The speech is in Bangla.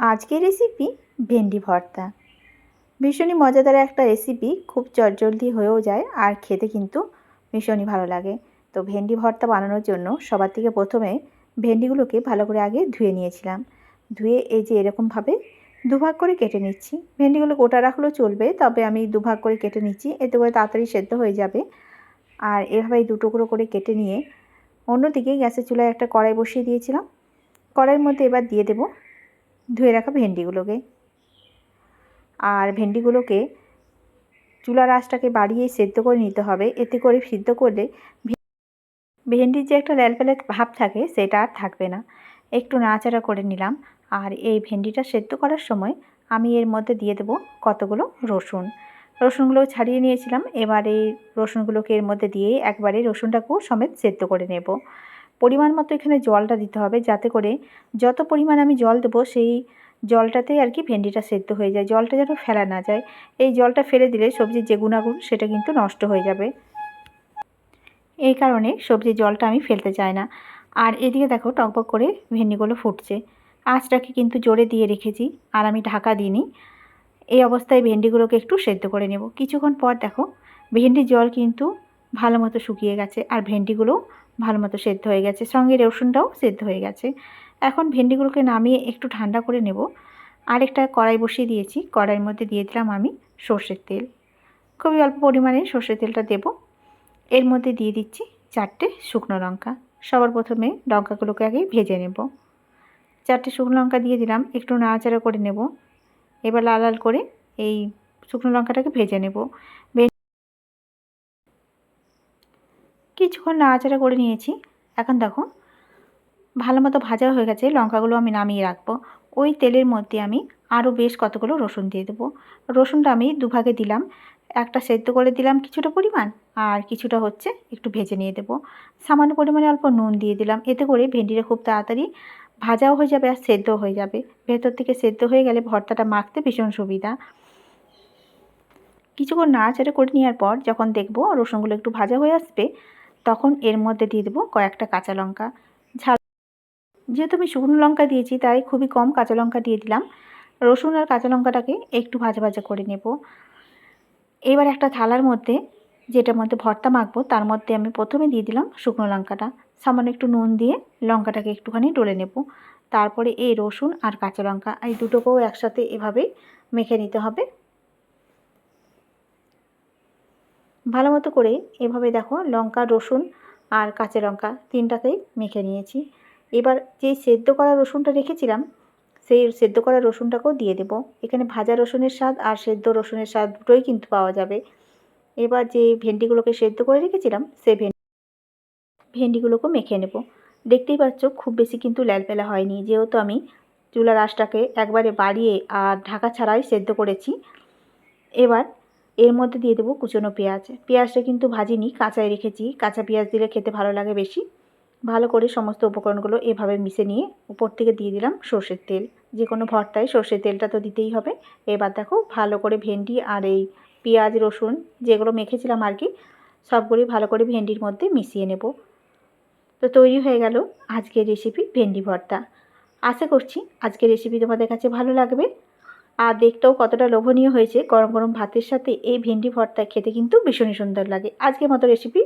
আজকের রেসিপি ভেন্ডি ভর্তা। ভীষণই মজাদার একটা রেসিপি খুব চটজলদি হয়েও যায় আর খেতে কিন্তু ভীষণই ভালো লাগে। তো ভেন্ডি ভর্তা বানানোর জন্য সবার থেকে প্রথমে ভেন্ডিগুলোকে ভালো করে আগে ধুয়ে নিয়েছিলাম। ধুয়ে এই যে এরকমভাবে দুভাগ করে কেটে নিচ্ছি। ভেন্ডিগুলো গোটা রাখলেও চলবে, তবে আমি দুভাগ করে কেটে নিচ্ছি, এতে করে তাড়াতাড়ি সেদ্ধ হয়ে যাবে। আর এভাবেই দু টুকরো করে কেটে নিয়ে অন্যদিকে গ্যাসের চুলায় একটা কড়াই বসিয়ে দিয়েছিলাম। কড়াইয়ের মধ্যে এবার দিয়ে দেবো ধুয়ে রাখা ভেন্ডিগুলোকে। আর ভেন্ডিগুলোকে চুলার আঁচটাকে বাড়িয়ে সেদ্ধ করে নিতে হবে। এতে করে সিদ্ধ করলে ভেন্ডির যে একটা ল্যাল প্যালেট ভাব থাকে সেটা আর থাকবে না। একটু নাড়াচাড়া করে নিলাম। আর এই ভেন্ডিটা সেদ্ধ করার সময় আমি এর মধ্যে দিয়ে দেবো কতগুলো রসুন। রসুনগুলো ছাড়িয়ে নিয়েছিলাম। এবার এই রসুনগুলোকে এর মধ্যে দিয়ে একবারে রসুনটাকেও সমেত সেদ্ধ করে নেব। পরিমাণ মতো এখানে জলটা দিতে হবে, যাতে করে যত পরিমাণ আমি জল দেবো সেই জলটাতেই আর কি ভেন্ডিটা সেদ্ধ হয়ে যায়। জলটা যেন ফেলা না যায়। এই জলটা ফেলে দিলে সবজির যে গুণাগুণ সেটা কিন্তু নষ্ট হয়ে যাবে। এই কারণে সবজির জলটা আমি ফেলতে চাই না। আর এদিকে দেখো টকবক করে ভেন্ডিগুলো ফুটছে। আঁচটাকে কিন্তু জোরে দিয়ে রেখেছি, আর আমি ঢাকা দিইনি। এই অবস্থায় ভেন্ডিগুলোকে একটু সেদ্ধ করে নেব। কিছুক্ষণ পর দেখো ভেন্ডির জল কিন্তু ভালো মতো শুকিয়ে গেছে, আর ভেন্ডিগুলো ভালো মতো সেদ্ধ হয়ে গেছে। সঙ্গে রসুনটাও সেদ্ধ হয়ে গেছে। এখন ভেন্ডিগুলোকে নামিয়ে একটু ঠান্ডা করে নেব। আরেকটা কড়াই বসিয়ে দিয়েছি। কড়াইয়ের মধ্যে দিয়ে দিলাম আমি সর্ষের তেল। খুবই অল্প পরিমাণে সর্ষের তেলটা দেব। এর মধ্যে দিয়ে দিচ্ছি চারটে শুকনো লঙ্কা। সবার প্রথমে লঙ্কাগুলোকে আগে ভেজে নেব। চারটে শুকনো লঙ্কা দিয়ে দিলাম। একটু নাড়াচাড়া করে নেব। এবার লাল লাল করে এই শুকনো লঙ্কাটাকে ভেজে নেব। কিছুক্ষণ নাড়াচাড়া করে নিয়েছি। এখন দেখো ভালো মতো ভাজা হয়ে গেছে, লঙ্কাগুলো আমি নামিয়ে রাখব। ওই তেলের মধ্যে আমি আরও বেশ কতগুলো রসুন দিয়ে দেবো। রসুনটা আমি দুভাগে দিলাম। একটা সেদ্ধ করে দিলাম কিছুটা পরিমাণ আর কিছুটা হচ্ছে একটু ভেজে নিয়ে দেবো। সামান্য পরিমাণে অল্প নুন দিয়ে দিলাম। এতে করে ভেন্ডিটা খুব তাড়াতাড়ি ভাজাও হয়ে যাবে আর সেদ্ধও হয়ে যাবে। ভেতর থেকে সেদ্ধ হয়ে গেলে ভর্তাটা মাখতে ভীষণ সুবিধা। কিছুক্ষণ নাড়াচাড়া করে নেওয়ার পর যখন দেখব রসুনগুলো একটু ভাজা হয়ে আসবে তখন এর মধ্যে দিয়ে দেবো কয়েকটা কাঁচা লঙ্কা। ঝাল যেহেতু আমি শুকনো লঙ্কা দিয়েছি, তাই খুবই কম কাঁচা লঙ্কা দিয়ে দিলাম। রসুন আর কাঁচা লঙ্কাটাকে একটু ভাজা ভাজা করে নেব। এবার একটা থালার মধ্যে যেটার মধ্যে ভর্তা মাখবো, তার মধ্যে আমি প্রথমে দিয়ে দিলাম শুকনো লঙ্কাটা। সামান্য একটু নুন দিয়ে লঙ্কাটাকে একটুখানি ডলে নেব। তারপরে এই রসুন আর কাঁচা লঙ্কা, এই দুটোকেও একসাথে এভাবে মেখে নিতে হবে। ভালো মতো করে এভাবে দেখো লঙ্কা, রসুন আর কাঁচা লঙ্কা তিনটাকেই মেখে নিয়েছি। এবার যে সেদ্ধ করা রসুনটা রেখেছিলাম, সেই সেদ্ধ করা রসুনটাকেও দিয়ে দেব। এখানে ভাজা রসুনের স্বাদ আর সেদ্ধ রসুনের স্বাদ দুটোই কিন্তু পাওয়া যাবে। এবার যে ভেন্ডিগুলোকে সেদ্ধ করে রেখেছিলাম সেই ভেন্ডি ভেন্ডিগুলোকেও মেখে নেব। দেখতেই পাচ্ছ খুব বেশি কিন্তু ল্যালপেলা হয়নি। যেহেতু আমি চুলার আঁচটাকে একবারে বাড়িয়ে আর ঢাকা ছাড়াই সেদ্ধ করেছি, এবার এর মধ্যে দিয়ে দেবো কুচনো পেঁয়াজ। পেঁয়াজটা কিন্তু ভাজিনি, কাঁচাই রেখেছি। কাঁচা পেঁয়াজ দিলে খেতে ভালো লাগে বেশি। ভালো করে সমস্ত উপকরণগুলো এভাবে মিশে নিয়ে উপর থেকে দিয়ে দিলাম সর্ষের তেল। যে কোনো ভর্তায় সর্ষের তেলটা তো দিতেই হবে। এবার দেখো ভালো করে ভেন্ডি আর এই পেঁয়াজ, রসুন যেগুলো মেখেছিলাম আর কি, সবগুলি ভালো করে ভেন্ডির মধ্যে মিশিয়ে নেব। তো তৈরি হয়ে গেল আজকের রেসিপি ভেন্ডি ভর্তা। আশা করছি আজকের রেসিপি তোমাদের কাছে ভালো লাগবে। আর দেখতেও কতটা লোভনীয় হয়েছে গরম গরম ভাতের সাথে এই ভেন্ডি ভর্তা খেতে কিন্তু ভীষণই সুন্দর লাগে। আজকের মতো রেসিপি